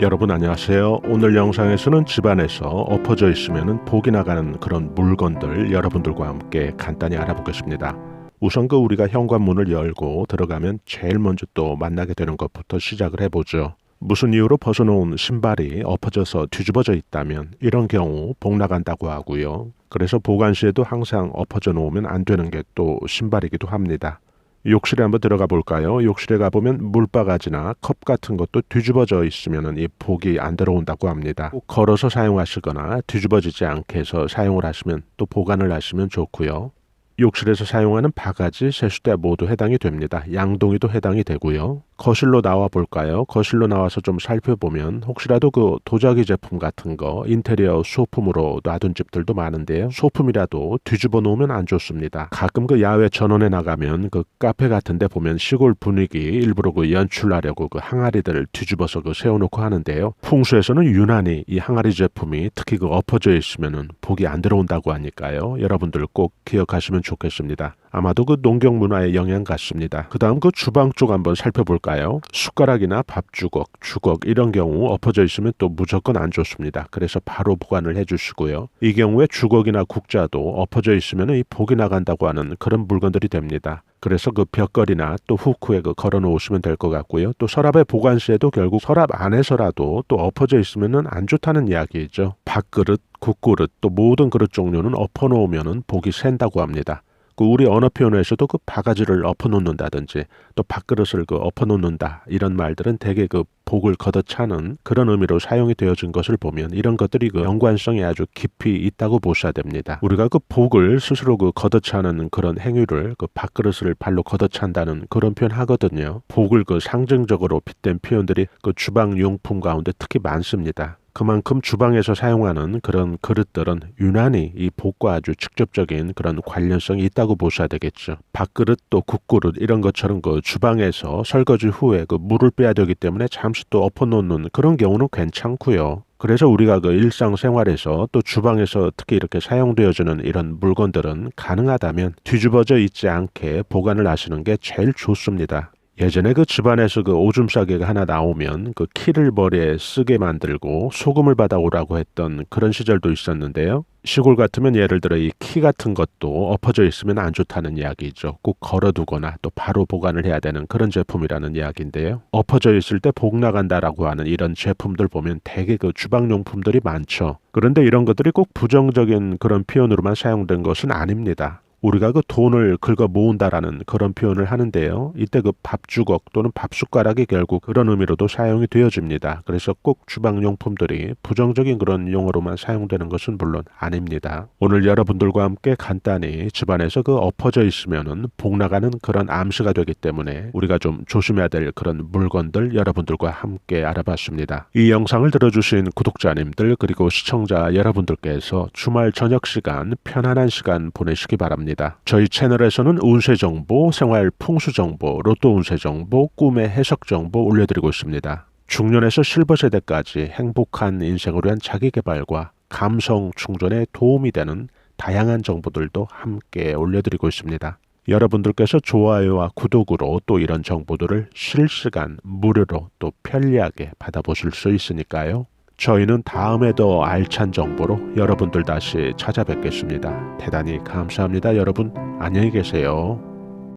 여러분 안녕하세요. 오늘 영상에서는 집안에서 엎어져 있으면 복이 나가는 그런 물건들 여러분들과 함께 간단히 알아보겠습니다. 우선 그 우리가 현관문을 열고 들어가면 제일 먼저 또 만나게 되는 것부터 시작을 해보죠. 무슨 이유로 벗어놓은 신발이 엎어져서 뒤집어져 있다면 이런 경우 복 나간다고 하고요. 그래서 보관 시에도 항상 엎어져 놓으면 안 되는 게 또 신발이기도 합니다. 욕실에 한번 들어가 볼까요? 욕실에 가보면 물바가지나 컵 같은 것도 뒤집어져 있으면 이 복이 안 들어온다고 합니다. 꼭 걸어서 사용하시거나 뒤집어지지 않게 해서 사용을 하시면 또 보관을 하시면 좋고요. 욕실에서 사용하는 바가지, 세수대 모두 해당이 됩니다. 양동이도 해당이 되고요. 거실로 나와 볼까요? 거실로 나와서 좀 살펴보면 혹시라도 그 도자기 제품 같은 거 인테리어 소품으로 놔둔 집들도 많은데요. 소품이라도 뒤집어 놓으면 안 좋습니다. 가끔 그 야외 전원에 나가면 그 카페 같은 데 보면 시골 분위기 일부러 그 연출하려고 그 항아리들을 뒤집어서 그 세워놓고 하는데요. 풍수에서는 유난히 이 항아리 제품이 특히 그 엎어져 있으면은 복이 안 들어온다고 하니까요. 여러분들 꼭 기억하시면 좋겠습니다. 아마도 그 농경 문화의 영향 같습니다. 그 다음 그 주방 쪽 한번 살펴볼까요? 숟가락이나 밥 주걱, 주걱 이런 경우 엎어져 있으면 또 무조건 안 좋습니다. 그래서 바로 보관을 해주시고요. 이 경우에 주걱이나 국자도 엎어져 있으면 이 복이 나간다고 하는 그런 물건들이 됩니다. 그래서 그 벽걸이나 또 후크에 그 걸어 놓으시면 될 것 같고요. 또 서랍의 보관 시에도 결국 서랍 안에서라도 또 엎어져 있으면 안 좋다는 이야기죠. 밥그릇, 국그릇 또 모든 그릇 종류는 엎어 놓으면 복이 샌다고 합니다. 그 우리 언어 표현에서도 그 바가지를 엎어 놓는다든지 또 밥그릇을 그 엎어 놓는다 이런 말들은 대개 그 복을 걷어차는 그런 의미로 사용이 되어진 것을 보면 이런 것들이 그 연관성이 아주 깊이 있다고 보셔야 됩니다. 우리가 그 복을 스스로 그 걷어차는 그런 행위를 그 밥그릇을 발로 걷어찬다는 그런 표현 하거든요. 복을 그 상징적으로 빗댄 표현들이 그 주방 용품 가운데 특히 많습니다. 그만큼 주방에서 사용하는 그런 그릇들은 유난히 이 복과 아주 직접적인 그런 관련성이 있다고 보셔야 되겠죠. 밥그릇 또 국그릇 이런 것처럼 그 주방에서 설거지 후에 그 물을 빼야 되기 때문에 잠시 또 엎어놓는 그런 경우는 괜찮고요. 그래서 우리가 그 일상생활에서 또 주방에서 특히 이렇게 사용되어지는 이런 물건들은 가능하다면 뒤집어져 있지 않게 보관을 하시는 게 제일 좋습니다. 예전에 그 집안에서 그 오줌 싸개가 하나 나오면 그 키를 머리에 쓰게 만들고 소금을 받아오라고 했던 그런 시절도 있었는데요. 시골 같으면 예를 들어 이 키 같은 것도 엎어져 있으면 안 좋다는 이야기죠. 꼭 걸어두거나 또 바로 보관을 해야 되는 그런 제품이라는 이야기인데요. 엎어져 있을 때 복 나간다라고 하는 이런 제품들 보면 대개 그 주방용품들이 많죠. 그런데 이런 것들이 꼭 부정적인 그런 표현으로만 사용된 것은 아닙니다. 우리가 그 돈을 긁어 모은다라는 그런 표현을 하는데요. 이때 그 밥주걱 또는 밥숟가락이 결국 그런 의미로도 사용이 되어집니다. 그래서 꼭 주방용품들이 부정적인 그런 용어로만 사용되는 것은 물론 아닙니다. 오늘 여러분들과 함께 간단히 집안에서 그 엎어져 있으면은 복 나가는 그런 암시가 되기 때문에 우리가 좀 조심해야 될 그런 물건들 여러분들과 함께 알아봤습니다. 이 영상을 들어주신 구독자님들 그리고 시청자 여러분들께서 주말 저녁 시간 편안한 시간 보내시기 바랍니다. 있습니다. 저희 채널에서는 운세 정보, 생활 풍수 정보, 로또 운세 정보, 꿈의 해석 정보 올려드리고 있습니다. 중년에서 실버 세대까지 행복한 인생을 위한 자기 개발과 감성 충전에 도움이 되는 다양한 정보들도 함께 올려드리고 있습니다. 여러분들께서 좋아요와 구독으로 또 이런 정보들을 실시간 무료로 또 편리하게 받아보실 수 있으니까요. 저희는 다음에 더 알찬 정보로 여러분들 다시 찾아뵙겠습니다. 대단히 감사합니다. 여러분 안녕히 계세요.